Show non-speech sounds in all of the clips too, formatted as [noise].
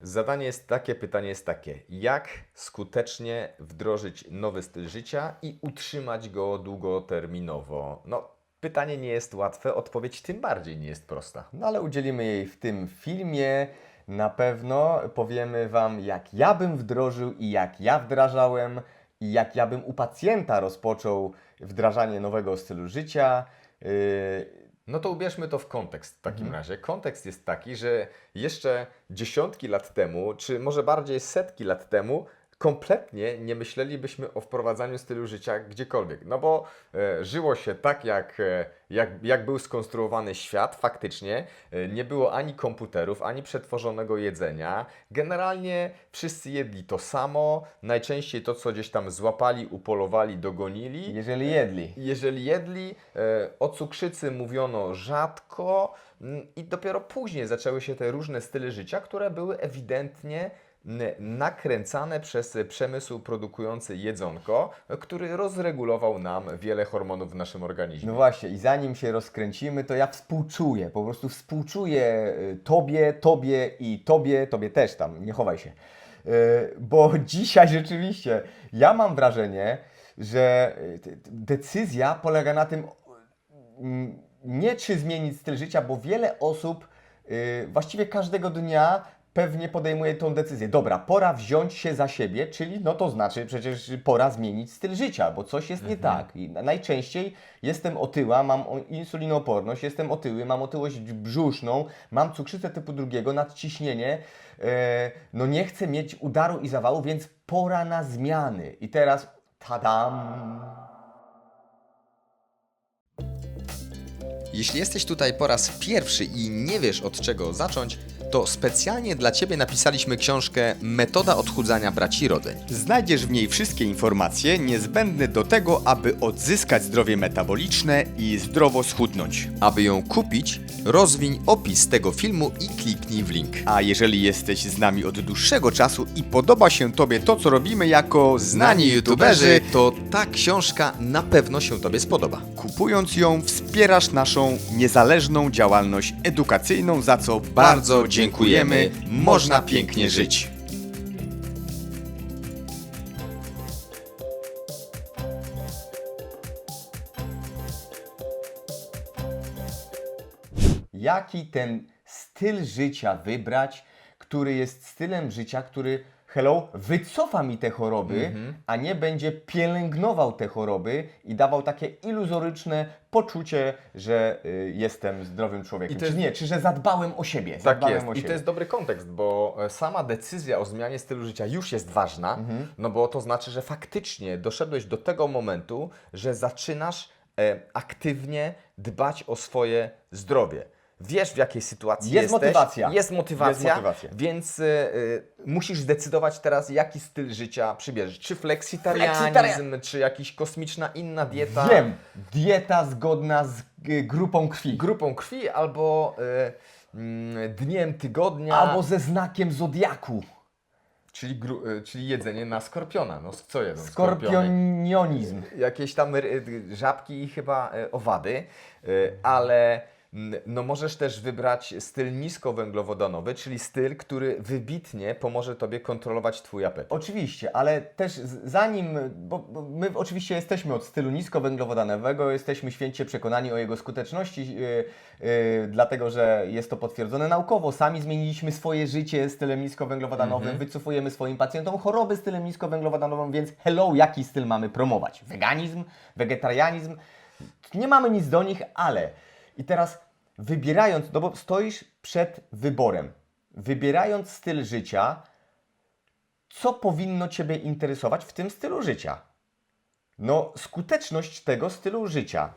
Zadanie jest takie, pytanie jest takie. Jak skutecznie wdrożyć nowy styl życia i utrzymać go długoterminowo? No, pytanie nie jest łatwe, odpowiedź tym bardziej nie jest prosta. No ale udzielimy jej w tym filmie. Na pewno powiemy Wam, jak ja bym wdrożył i jak ja wdrażałem, i jak ja bym u pacjenta rozpoczął wdrażanie nowego stylu życia. Yy, No to ubierzmy to w kontekst w takim razie. Kontekst jest taki, że jeszcze dziesiątki lat temu, czy może bardziej setki lat temu, kompletnie nie myślelibyśmy o wprowadzaniu stylu życia gdziekolwiek. No bo e, żyło się tak, jak, e, jak, jak był skonstruowany świat, faktycznie. E, nie było ani komputerów, ani przetworzonego jedzenia. Generalnie wszyscy jedli to samo, najczęściej to, co gdzieś tam złapali, upolowali, dogonili. jeżeli jedli. Jeżeli jedli, e, o cukrzycy mówiono rzadko mm, i dopiero później zaczęły się te różne style życia, które były ewidentnie nakręcane przez przemysł produkujący jedzonko, który rozregulował nam wiele hormonów w naszym organizmie. No właśnie, i zanim się rozkręcimy, to ja współczuję, po prostu współczuję y, Tobie, Tobie i Tobie, Tobie też tam, nie chowaj się. Y, Bo [laughs] dzisiaj rzeczywiście ja mam wrażenie, że y, decyzja polega na tym, mm, nie czy zmienić styl życia, bo wiele osób właściwie każdego dnia pewnie podejmuje tą decyzję. Dobra, pora wziąć się za siebie, czyli no to znaczy przecież pora zmienić styl życia, bo coś jest nie tak. I na- najczęściej jestem otyła, mam insulinooporność, jestem otyły, mam otyłość brzuszną, mam cukrzycę typu drugiego, nadciśnienie, e, no nie chcę mieć udaru i zawału, więc pora na zmiany. I teraz tadam! Jeśli jesteś tutaj po raz pierwszy i nie wiesz od czego zacząć, to specjalnie dla Ciebie napisaliśmy książkę Metoda odchudzania braci Rodeń. Znajdziesz w niej wszystkie informacje niezbędne do tego, aby odzyskać zdrowie metaboliczne i zdrowo schudnąć. Aby ją kupić, rozwiń opis tego filmu i kliknij w link. A jeżeli jesteś z nami od dłuższego czasu i podoba się Tobie to, co robimy jako Znani youtuberzy, to ta książka na pewno się Tobie spodoba. kupując ją wspierasz naszą niezależną działalność edukacyjną, za co Bardzo dziękujemy, można pięknie żyć. jaki ten styl życia wybrać, który jest stylem życia, który hello, wycofa mi te choroby, a nie będzie pielęgnował te choroby i dawał takie iluzoryczne poczucie, że y, jestem zdrowym człowiekiem. I to czy jest- nie, czy że zadbałem o siebie. Tak zadbałem jest. O I siebie. to jest dobry kontekst, bo e, sama decyzja o zmianie stylu życia już jest ważna, Mhm. no bo to znaczy, że faktycznie doszedłeś do tego momentu, że zaczynasz e, aktywnie dbać o swoje zdrowie. Wiesz, w jakiej sytuacji Jest jesteś. motywacja. Jest motywacja. Jest motywacja. Więc e, e, musisz zdecydować teraz, jaki styl życia przybierzesz. Czy fleksitarianizm, Fleksitarian- czy jakaś kosmiczna inna dieta. Wiem, dieta zgodna z y, grupą krwi. Grupą krwi albo e, mm, dniem tygodnia. Albo ze znakiem zodiaku. Czyli, gru, y, czyli jedzenie na skorpiona. No co jedzą? Skorpionionizm. Jakieś tam y, y, żabki i chyba y, owady, y, ale no możesz też wybrać styl niskowęglowodanowy, czyli styl, który wybitnie pomoże Tobie kontrolować Twój apetyt. Oczywiście, ale też zanim, bo, my oczywiście jesteśmy od stylu niskowęglowodanowego, jesteśmy święcie przekonani o jego skuteczności, yy, yy, dlatego że jest to potwierdzone naukowo. Sami zmieniliśmy swoje życie stylem niskowęglowodanowym, wycofujemy swoim pacjentom choroby stylem niskowęglowodanowym, więc hello, jaki styl mamy promować? Weganizm, wegetarianizm? Nie mamy nic do nich, ale i teraz wybierając, no bo stoisz przed wyborem, wybierając styl życia, co powinno Ciebie interesować w tym stylu życia? No, skuteczność tego stylu życia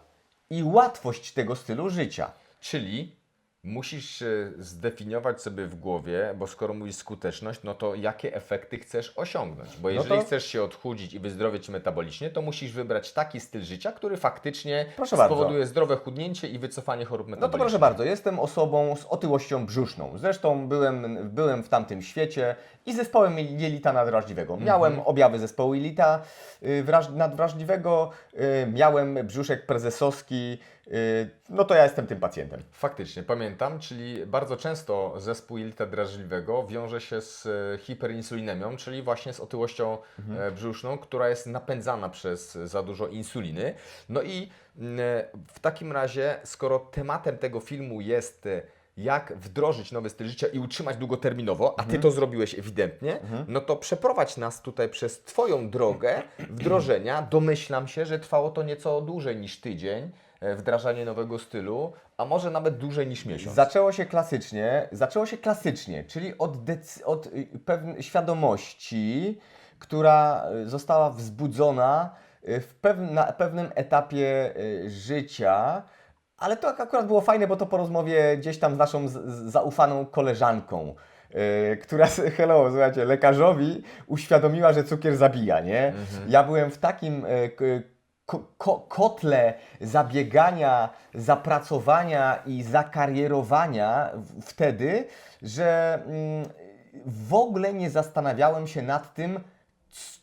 i łatwość tego stylu życia. Czyli musisz y, zdefiniować sobie w głowie, bo skoro mówisz skuteczność, no to jakie efekty chcesz osiągnąć? Bo jeżeli to- chcesz się odchudzić i wyzdrowieć metabolicznie, to musisz wybrać taki styl życia, który faktycznie Proszę bardzo. spowoduje zdrowe chudnięcie i wycofanie chorób No to metabolicznych. proszę bardzo, jestem osobą z otyłością brzuszną. Zresztą byłem, byłem w tamtym świecie i zespołem jelita nadwrażliwego. Miałem objawy zespołu jelita y, wraż- nadwrażliwego, y, miałem brzuszek prezesowski, no to ja jestem tym pacjentem. Faktycznie, pamiętam, czyli bardzo często zespół jelita drażliwego wiąże się z e, hiperinsulinemią, czyli właśnie z otyłością e, brzuszną, która jest napędzana przez za dużo insuliny. No i e, w takim razie, skoro tematem tego filmu jest jak wdrożyć nowy styl życia i utrzymać długoterminowo, a Ty to zrobiłeś ewidentnie, no to przeprowadź nas tutaj przez Twoją drogę wdrożenia. Domyślam się, że trwało to nieco dłużej niż tydzień, wdrażanie nowego stylu, a może nawet dłużej niż miesiąc. Zaczęło się klasycznie, zaczęło się klasycznie, czyli od, od y, pewnej świadomości, która y, została wzbudzona y, w pew- na pewnym etapie życia. Ale to akurat było fajne, bo to po rozmowie gdzieś tam z naszą z, zaufaną koleżanką, y, która, [laughs] hello, słuchajcie, lekarzowi uświadomiła, że cukier zabija, nie? Ja byłem w takim y, k- ko- ko- kotle zabiegania, zapracowania i zakarierowania wtedy, że mm, w ogóle nie zastanawiałem się nad tym,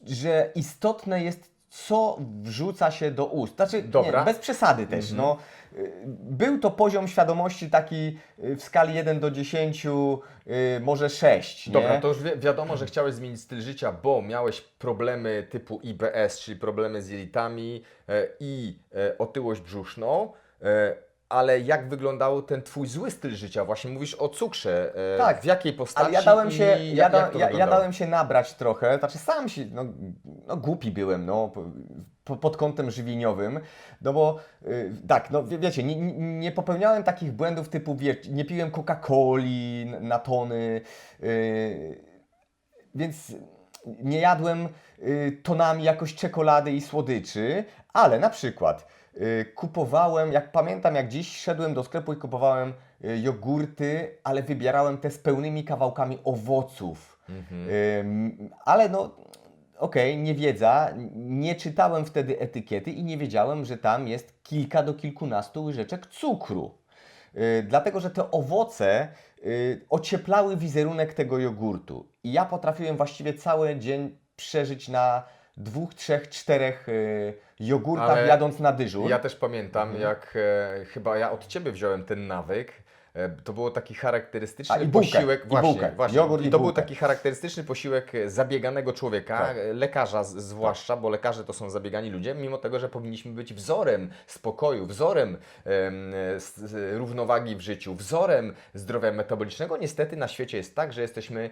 że istotne jest, co wrzuca się do ust. Znaczy, Dobra. Nie, bez przesady też. No. Y, Był to poziom świadomości taki y, w skali 1 do 10, y, może 6. Nie? Dobra, to już wi wiadomo, że chciałeś zmienić styl życia, bo miałeś problemy typu IBS, czyli problemy z jelitami e, i e, otyłość brzuszną. Ale jak wyglądał ten twój zły styl życia? Właśnie mówisz o cukrze. E, Tak, W jakiej postaci? Ale ja dałem się, i ja, jak, da, jak to ja, ja wyglądało? dałem się nabrać trochę, znaczy sam się, no, no głupi byłem, no, po, po, pod kątem żywieniowym, no bo y, tak, no wie, wiecie, nie, nie- nie popełniałem takich błędów typu, wie, nie piłem Coca-Coli n- na tony, y, więc nie jadłem y, tonami jakoś czekolady i słodyczy, ale na przykład kupowałem, jak pamiętam jak dziś, szedłem do sklepu i kupowałem y, jogurty, ale wybierałem te z pełnymi kawałkami owoców. Ym, ale no, okej, niewiedza, nie czytałem wtedy etykiety i nie wiedziałem, że tam jest kilka do kilkunastu łyżeczek cukru. Y, dlatego, że te owoce y, ocieplały wizerunek tego jogurtu. I ja potrafiłem właściwie cały dzień przeżyć na dwóch, trzech, czterech y, jogurtach Ale jadąc na dyżur. Ja też pamiętam, jak e, chyba ja od Ciebie wziąłem ten nawyk. E, To było taki charakterystyczny A, i bułkę, posiłek. i właśnie, bułkę. właśnie. Jogurt I i to był taki charakterystyczny posiłek e, zabieganego człowieka, Tak. e, lekarza z, zwłaszcza, bo lekarze to są zabiegani ludzie, mimo tego, że powinniśmy być wzorem spokoju, wzorem em, s- równowagi w życiu, wzorem zdrowia metabolicznego. Niestety na świecie jest tak, że jesteśmy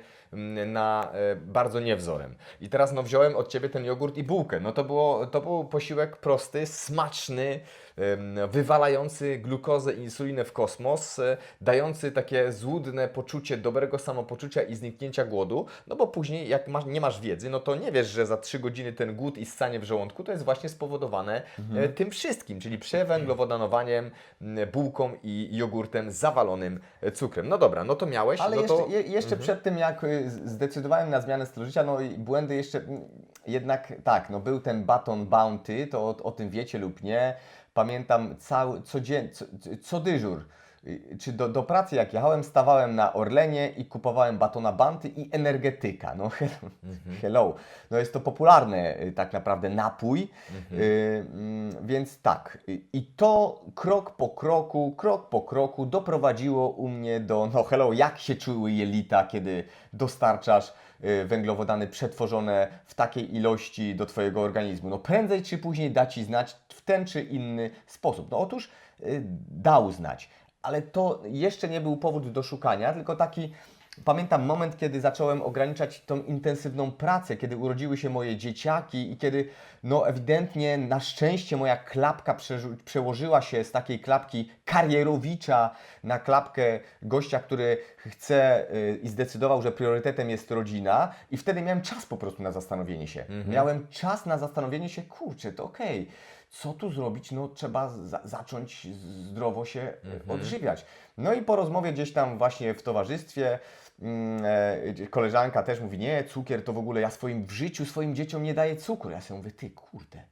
na e, bardzo niewzorem. I teraz no wziąłem od Ciebie ten jogurt i bułkę. No to, było, to był posiłek prosty, smaczny, wywalający glukozę i insulinę w kosmos, e, dający takie złudne poczucie dobrego samopoczucia i zniknięcia głodu, no bo później jak masz, nie masz wiedzy, no to nie wiesz, że za 3 godziny ten głód i ssanie w żołądku to jest właśnie spowodowane e, tym wszystkim, czyli przewęglowodanowaniem, bułką i jogurtem zawalonym e, cukrem. No dobra, no to miałeś, Ale no jeszcze, to... je, jeszcze przed tym, jak y, zdecydowałem na zmianę stylu życia, no i błędy jeszcze, jednak tak, no był ten baton bounty, to o, o tym wiecie lub nie. Pamiętam cały, codzien, co, co dyżur, czy do, do pracy jak jechałem, stawałem na Orlenie i kupowałem batona Bounty i energetyka. No [laughs] hello, no jest to popularny y, tak naprawdę napój, y, mm, więc tak. I to krok po kroku, krok po kroku doprowadziło u mnie do, no hello, jak się czuły jelita, kiedy dostarczasz y, węglowodany przetworzone w takiej ilości do Twojego organizmu. No prędzej czy później da Ci znać ten czy inny sposób. No otóż y, dał znać, ale to jeszcze nie był powód do szukania, tylko taki Pamiętam moment, kiedy zacząłem ograniczać tą intensywną pracę, kiedy urodziły się moje dzieciaki i kiedy, no ewidentnie, na szczęście moja klapka przełożyła się z takiej klapki karierowicza na klapkę gościa, który chce y, i zdecydował, że priorytetem jest rodzina i wtedy miałem czas po prostu na zastanowienie się. Miałem czas na zastanowienie się, kurczę, to okej, co tu zrobić? No trzeba za zacząć zdrowo się y, odżywiać. No i po rozmowie gdzieś tam właśnie w towarzystwie mm, e, koleżanka też mówi, nie, cukier to w ogóle ja swoim w życiu swoim dzieciom nie daję cukru. Ja sobie mówię, ty kurde,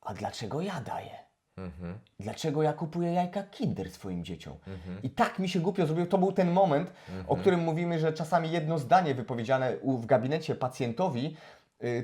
a dlaczego ja daję? Mhm. Dlaczego ja kupuję jajka Kinder swoim dzieciom? I tak mi się głupio zrobiło. To był ten moment, o którym mówimy, że czasami jedno zdanie wypowiedziane w gabinecie pacjentowi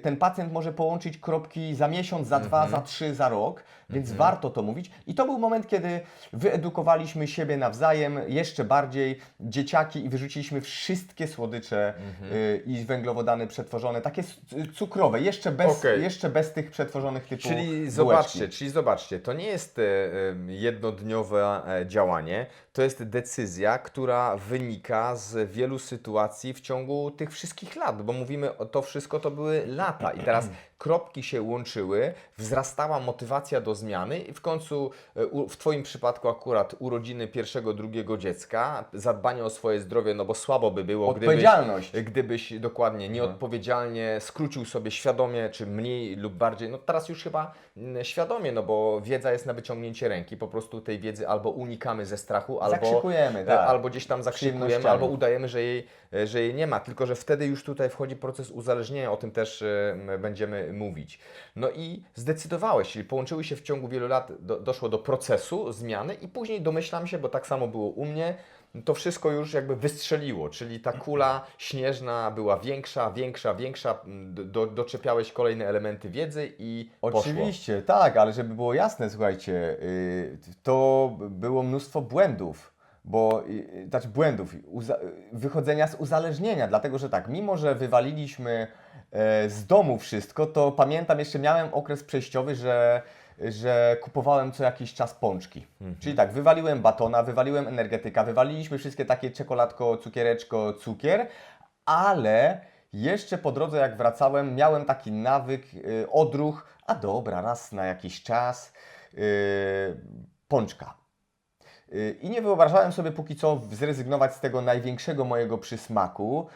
ten pacjent może połączyć kropki za miesiąc, za dwa, za trzy, za rok, więc warto to mówić. I to był moment, kiedy wyedukowaliśmy siebie nawzajem jeszcze bardziej, dzieciaki, i wyrzuciliśmy wszystkie słodycze y, i węglowodany przetworzone, takie s- cukrowe, jeszcze bez, Okej. jeszcze bez tych przetworzonych typu Czyli bułeczki. zobaczcie, czyli zobaczcie, to nie jest e, em, jednodniowe e, działanie, to jest decyzja, która wynika z wielu sytuacji w ciągu tych wszystkich lat, bo mówimy, o to wszystko to były lata. I teraz kropki się łączyły, wzrastała motywacja do zmiany i w końcu e, w Twoim przypadku akurat urodziny pierwszego, drugiego dziecka, zadbanie o swoje zdrowie, no bo słabo by było, gdybyś, Odpowiedzialność. gdybyś dokładnie Mhm. nieodpowiedzialnie skrócił sobie świadomie, czy mniej lub bardziej, no teraz już chyba mm, świadomie, no bo wiedza jest na wyciągnięcie ręki, po prostu tej wiedzy albo unikamy ze strachu, albo, e, tak. albo gdzieś tam zakrzykujemy, albo udajemy, że jej, e, że jej nie ma, tylko że wtedy już tutaj wchodzi proces uzależnienia, o tym też będziemy mówić. No i zdecydowałeś, czyli połączyły się w ciągu wielu lat, do, doszło do procesu zmiany i później domyślam się, bo tak samo było u mnie, to wszystko już jakby wystrzeliło, czyli ta kula śnieżna była większa, większa, większa, do, doczepiałeś kolejne elementy wiedzy i poszło. Oczywiście, tak, ale żeby było jasne, słuchajcie, y, to było mnóstwo błędów, bo, y, znaczy błędów, wychodzenia z uzależnienia, dlatego że tak, mimo że wywaliliśmy z domu wszystko, to pamiętam, jeszcze miałem okres przejściowy, że, że kupowałem co jakiś czas pączki. Czyli tak, wywaliłem batona, wywaliłem energetyka, wywaliliśmy wszystkie takie czekoladko, cukiereczko, cukier, ale jeszcze po drodze jak wracałem, miałem taki nawyk, y, odruch, a dobra, raz na jakiś czas y, pączka. I nie wyobrażałem sobie póki co zrezygnować z tego największego mojego przysmaku,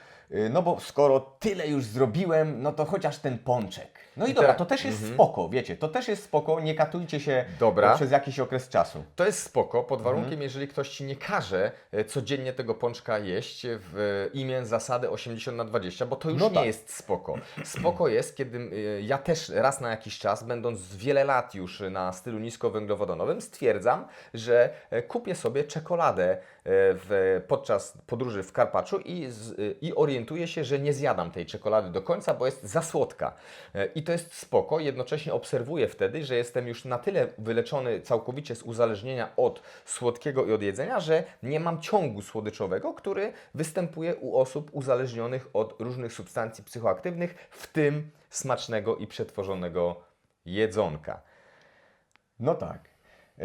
no bo skoro tyle już zrobiłem, no to chociaż ten pączek. No i, I dobra, to też jest spoko, wiecie, to też jest spoko, nie katujcie się Dobra. e, przez jakiś okres czasu. To jest spoko, pod warunkiem, Mhm. jeżeli ktoś Ci nie każe e, codziennie tego pączka jeść w imię zasady 80 na 20, bo to już No nie tak. jest spoko. Spoko jest, kiedy e, ja też raz na jakiś czas, będąc wiele lat już na stylu niskowęglowodanowym, stwierdzam, że e, kupię sobie czekoladę e, w, podczas podróży w Karpaczu i, e, i orientuję się, że nie zjadam tej czekolady do końca, bo jest za słodka. E, I to jest spoko, jednocześnie obserwuję wtedy, że jestem już na tyle wyleczony całkowicie z uzależnienia od słodkiego i od jedzenia, że nie mam ciągu słodyczowego, który występuje u osób uzależnionych od różnych substancji psychoaktywnych, w tym smacznego i przetworzonego jedzonka. No tak. Yy,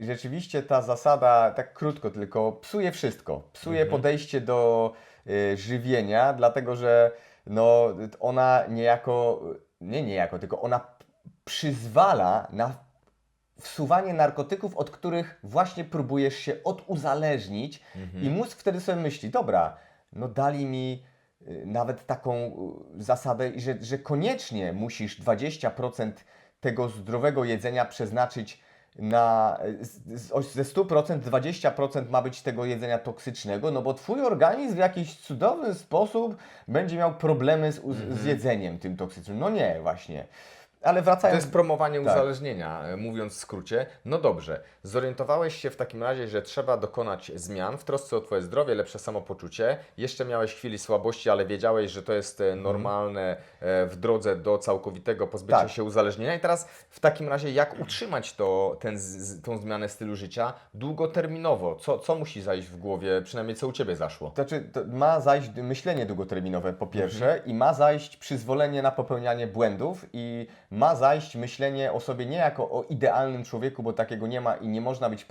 Rzeczywiście ta zasada, tak krótko tylko, psuje wszystko. Psuje podejście do yy, żywienia, dlatego że no, ona niejako, nie niejako, tylko ona przyzwala na wsuwanie narkotyków, od których właśnie próbujesz się oduzależnić. I mózg wtedy sobie myśli, dobra, no dali mi y, nawet taką y, zasadę, że, że koniecznie musisz 20% tego zdrowego jedzenia przeznaczyć na ze 100% 20% ma być tego jedzenia toksycznego, no bo twój organizm w jakiś cudowny sposób będzie miał problemy z, z jedzeniem tym toksycznym. No nie, właśnie. Ale To wracając jest promowanie tak. uzależnienia, e, mówiąc w skrócie. No dobrze, zorientowałeś się w takim razie, że trzeba dokonać zmian w trosce o Twoje zdrowie, lepsze samopoczucie. Jeszcze miałeś chwili słabości, ale wiedziałeś, że to jest e, normalne e, w drodze do całkowitego pozbycia Tak. się uzależnienia. I teraz w takim razie, jak utrzymać to, ten, tą zmianę stylu życia długoterminowo? Co, co musi zajść w głowie, przynajmniej co u Ciebie zaszło? Znaczy, to ma zajść myślenie długoterminowe po pierwsze i ma zajść przyzwolenie na popełnianie błędów i ma zajść myślenie o sobie nie jako o idealnym człowieku, bo takiego nie ma i nie można być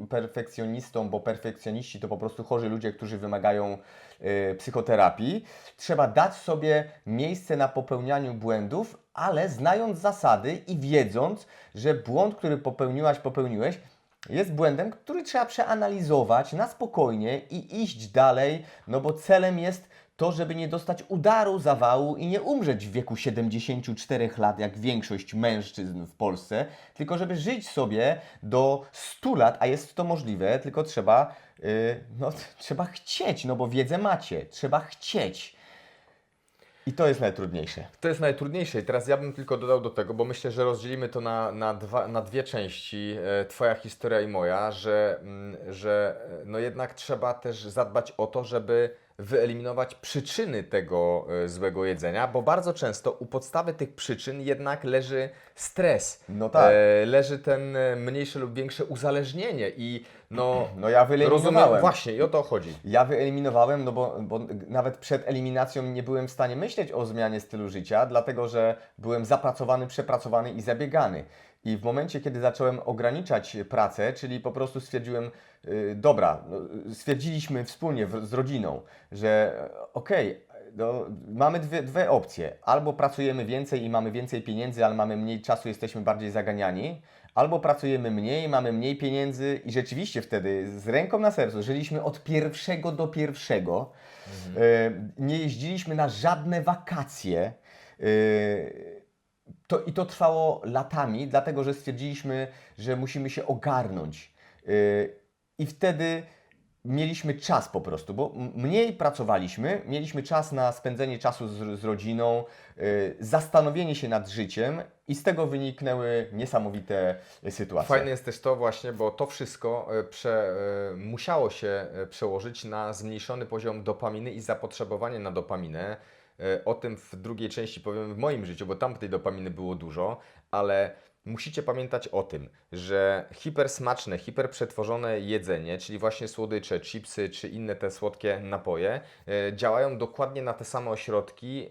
perfekcjonistą, bo perfekcjoniści to po prostu chorzy ludzie, którzy wymagają y, psychoterapii. Trzeba dać sobie miejsce na popełnianiu błędów, ale znając zasady i wiedząc, że błąd, który popełniłaś, popełniłeś, jest błędem, który trzeba przeanalizować na spokojnie i iść dalej, no bo celem jest to, żeby nie dostać udaru, zawału i nie umrzeć w wieku 74 lat, jak większość mężczyzn w Polsce, tylko żeby żyć sobie do 100 lat, a jest to możliwe, tylko trzeba, yy, no, [laughs] trzeba chcieć, no bo wiedzę macie, trzeba chcieć. I to jest najtrudniejsze. To jest najtrudniejsze i teraz ja bym tylko dodał do tego, bo myślę, że rozdzielimy to na, na, dwa, na dwie części, e, Twoja historia i moja, że, mm, że e, no jednak trzeba też zadbać o to, żeby wyeliminować przyczyny tego e, złego jedzenia, bo bardzo często u podstawy tych przyczyn jednak leży stres. No tak. E, leży ten e, mniejsze lub większe uzależnienie i no, No ja wyeliminowałem. rozumiem, właśnie i o to chodzi. Ja wyeliminowałem, no bo, bo nawet przed eliminacją nie byłem w stanie myśleć o zmianie stylu życia, dlatego że byłem zapracowany, przepracowany i zabiegany. I w momencie, kiedy zacząłem ograniczać pracę, czyli po prostu stwierdziłem, y, dobra, no, stwierdziliśmy wspólnie w, z rodziną, że e, okej, no, mamy dwie, dwie opcje. Albo pracujemy więcej i mamy więcej pieniędzy, ale mamy mniej czasu, jesteśmy bardziej zaganiani. Albo pracujemy mniej, mamy mniej pieniędzy i rzeczywiście wtedy z ręką na sercu żyliśmy od pierwszego do pierwszego. E, nie jeździliśmy na żadne wakacje. E, to, I to trwało latami, dlatego że stwierdziliśmy, że musimy się ogarnąć. Yy, I wtedy mieliśmy czas po prostu, bo mniej pracowaliśmy, mieliśmy czas na spędzenie czasu z, z rodziną, zastanowienie się nad życiem i z tego wyniknęły niesamowite y, sytuacje. Fajne jest też to właśnie, bo to wszystko e, prze, e, musiało się e, przełożyć na zmniejszony poziom dopaminy i zapotrzebowanie na dopaminę. E, O tym w drugiej części powiem w moim życiu, bo tam tej dopaminy było dużo, ale musicie pamiętać o tym, że hipersmaczne, hiperprzetworzone jedzenie, czyli właśnie słodycze, chipsy czy inne te słodkie napoje, e, działają dokładnie na te same ośrodki, e,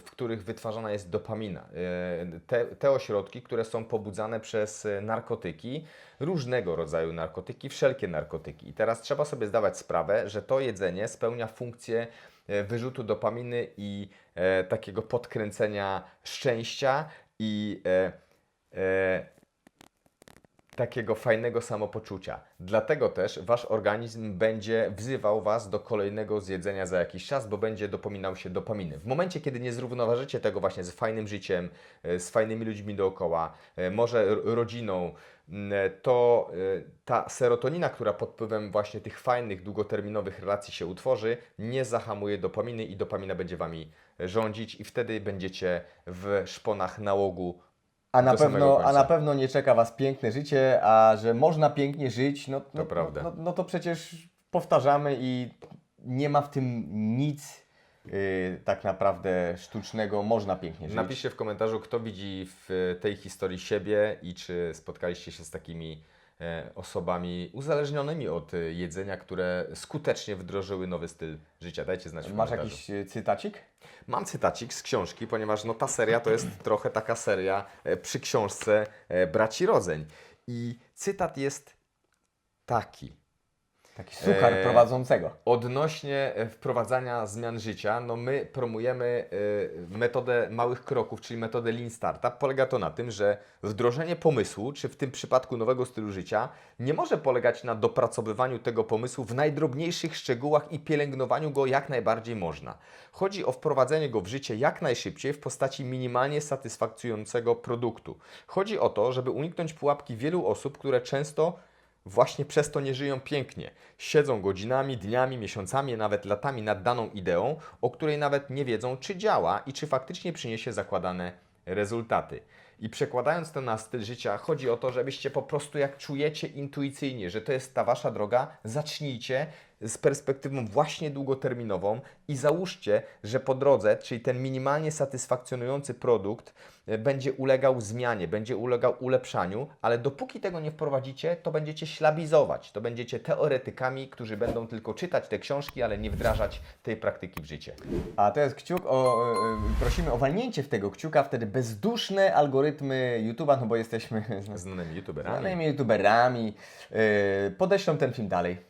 w których wytwarzana jest dopamina. E, Te, te ośrodki, które są pobudzane przez narkotyki, różnego rodzaju narkotyki, wszelkie narkotyki. I teraz trzeba sobie zdawać sprawę, że to jedzenie spełnia funkcję wyrzutu dopaminy i takiego podkręcenia szczęścia i takiego fajnego samopoczucia. Dlatego też wasz organizm będzie wzywał was do kolejnego zjedzenia za jakiś czas, bo będzie dopominał się dopaminy. W momencie, kiedy nie zrównoważycie tego właśnie z fajnym życiem, e, z fajnymi ludźmi dookoła, e, może rodziną, to e, ta serotonina, która pod wpływem właśnie tych fajnych, długoterminowych relacji się utworzy, nie zahamuje dopaminy i dopamina będzie wami rządzić i wtedy będziecie w szponach nałogu A na, pewno, a na pewno nie czeka Was piękne życie, a że można pięknie żyć, no, no, prawda. no, no to przecież powtarzamy i nie ma w tym nic yy, tak naprawdę sztucznego, można pięknie żyć. Napiszcie w komentarzu, kto widzi w tej historii siebie i czy spotkaliście się z takimi osobami uzależnionymi od e, jedzenia, które skutecznie wdrożyły nowy styl życia. Dajcie znać w Masz komentarzu. jakiś yy, cytacik? Mam cytacik z książki, ponieważ no, ta seria to jest trochę taka seria e, przy książce e, Braci Rodzeń. I cytat jest taki. Taki suchar Eee, prowadzącego. Odnośnie e, wprowadzania zmian życia, no my promujemy e, metodę małych kroków, czyli metodę Lean Startup. Polega to na tym, że wdrożenie pomysłu, czy w tym przypadku nowego stylu życia, nie może polegać na dopracowywaniu tego pomysłu w najdrobniejszych szczegółach i pielęgnowaniu go jak najbardziej można. Chodzi o wprowadzenie go w życie jak najszybciej w postaci minimalnie satysfakcjonującego produktu. Chodzi o to, żeby uniknąć pułapki wielu osób, które często właśnie przez to nie żyją pięknie. Siedzą godzinami, dniami, miesiącami, nawet latami nad daną ideą, o której nawet nie wiedzą, czy działa i czy faktycznie przyniesie zakładane rezultaty. I przekładając to na styl życia, chodzi o to, żebyście po prostu jak czujecie intuicyjnie, że to jest ta wasza droga, zacznijcie z perspektywą właśnie długoterminową i załóżcie, że po drodze, czyli ten minimalnie satysfakcjonujący produkt e, będzie ulegał zmianie, będzie ulegał ulepszaniu, ale dopóki tego nie wprowadzicie, to będziecie ślabizować, to będziecie teoretykami, którzy będą tylko czytać te książki, ale nie wdrażać tej praktyki w życie. A to jest kciuk o. Yy, prosimy o walnięcie w tego kciuka, wtedy bezduszne algorytmy YouTube'a, no bo jesteśmy [laughs] Znanymi youtuberami. znanymi YouTuberami, podeślą ten film dalej.